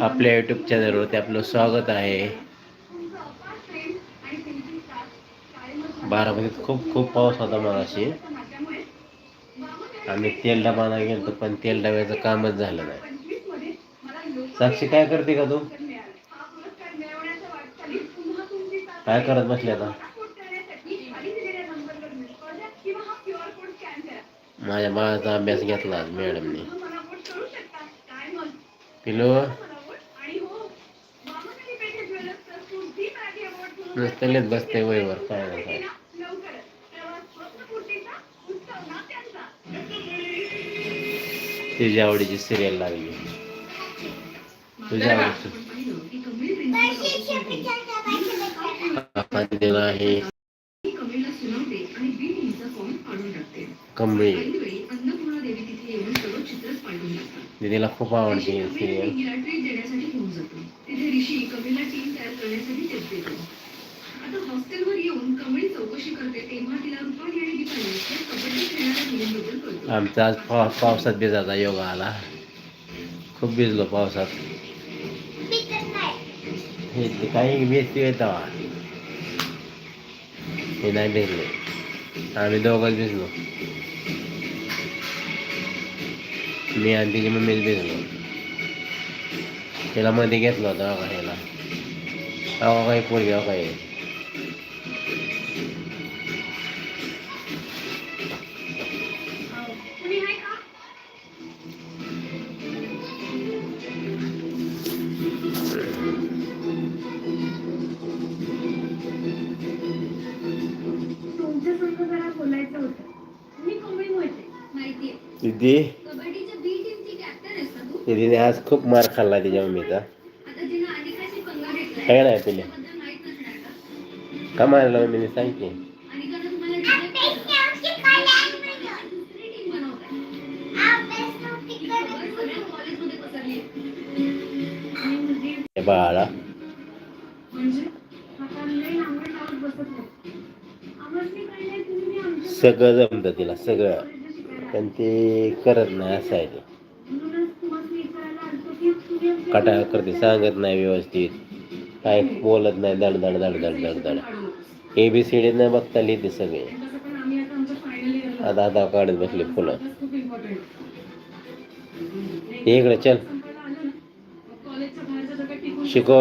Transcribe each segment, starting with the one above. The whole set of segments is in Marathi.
आपल्या यूट्यूब चॅनलवरती आपलं स्वागत आहे. बारामतीत खूप खूप पाऊस होता मगाशी. आम्ही तेल डबा नाही गेलो पण तेल डब्याचं कामच झालं नाही. साक्षी काय करते का तू? काय करत बसले आता? माझ्या बाळाचा अभ्यास घेतला आज मॅडमने पिलो? नुसतं लिहित बसते वयवर काय तिच्या आवडीची सिरियल लागली. तुझ्या आवडीची आहे कमळी. दीदीला खूप आवडते सिरियल आमचा आज पाव पावसात भिजायचा योगा आला. खूप भिजलो पावसात. हे ते काही भेटते येतं हे नाही भिजले. आम्ही दोघंच भिजलो. मी आणि तिची मम्मीच भिजलो. तिला मध्ये घेतलं होतं अगा ह्याला अगा काही पोरगी काही. दीदी. कबड्डीच्या बी टीमची कॅप्टन आहेस ना तू. दीदीने आज खूप मार खाल्ला तिच्या मम्मीचा. आता जिनं अनिकाशी पंगा घेतलाय. काय नाही तुला. का? मारला मम्मीने? सांग की. अनिकानं तुम्हाला दुसरी टीम बनवताय ही खबर सगळ्या कॉलेजमध्ये पसरली हे बाळा. म्हणजे? सगळं जमतं तिला सगळं. पण ते करत नाही असं आहे ते. कटाळ करते सांगत नाही व्यवस्थित. काय बोलत नाही धड धड धड धड धड धड. ए बी सी डी नाही बघता लिहिते सगळे. आता आता काढत बसले फुलं. इकडे चल. शिको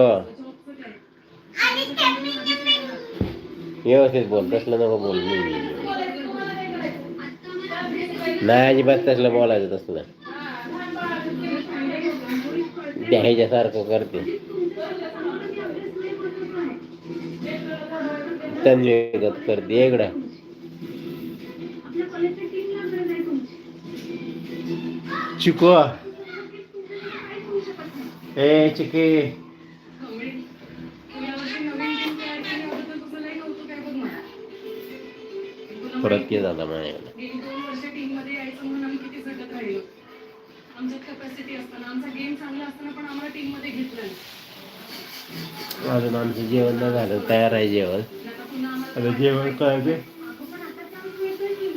व्यवस्थित बोल तसलं नको बोल. मी नाही अजिबात तसलं बोलायचं तसलं ह्याच्यासारखं करते. तन्वीगत करते इकडं चिको. ए चिके. परत ये दादा माझ्याकडे. म्हणून आम्ही किती झटत राहिलो? आमच्यात कॅपॅसिटी असताना आमचा गेम चांगला असताना पण आम्हाला टीममध्ये घेतलं नाही. अजून आमचं जेवण नाही झालं तयार आहे जेवण. आता जेवण काय ते अगं पण आता चान्स मिळतोय की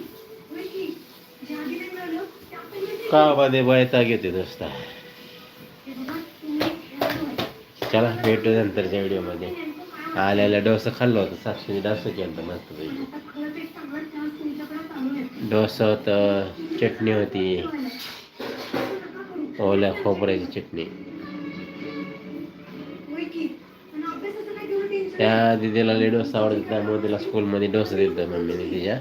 होय की? जे आधी नाही मिळालं ते आता मिळतंय. का? मध्ये वैताग येते नुसता. हे. चला भेटू नंतरच्या व्हिडिओमध्ये आल्याला डोसा खाल्लं होतं साक्षीने डोसा केलं होतं मस्त पैकी आता खरंच एक चांगला चान्स तुमच्याकडे चालू आहे डोसा होतं चटणी होती. ओल्या खोबऱ्याची चटणी. त्या दिदीला लई डोसा आवडत त्यामुळे तिला स्कूलमध्ये डोसा दिलं मम्मीने तिच्या.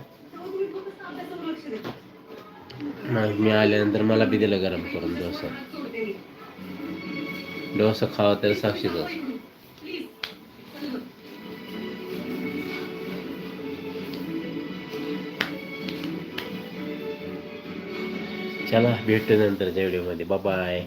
मग मी आल्यानंतर मला बी दिलं गरम करून डोसा. डोसा खावा तर साक्षीचं. चला भेटतो नंतरच्या व्हिडिओमध्ये बाय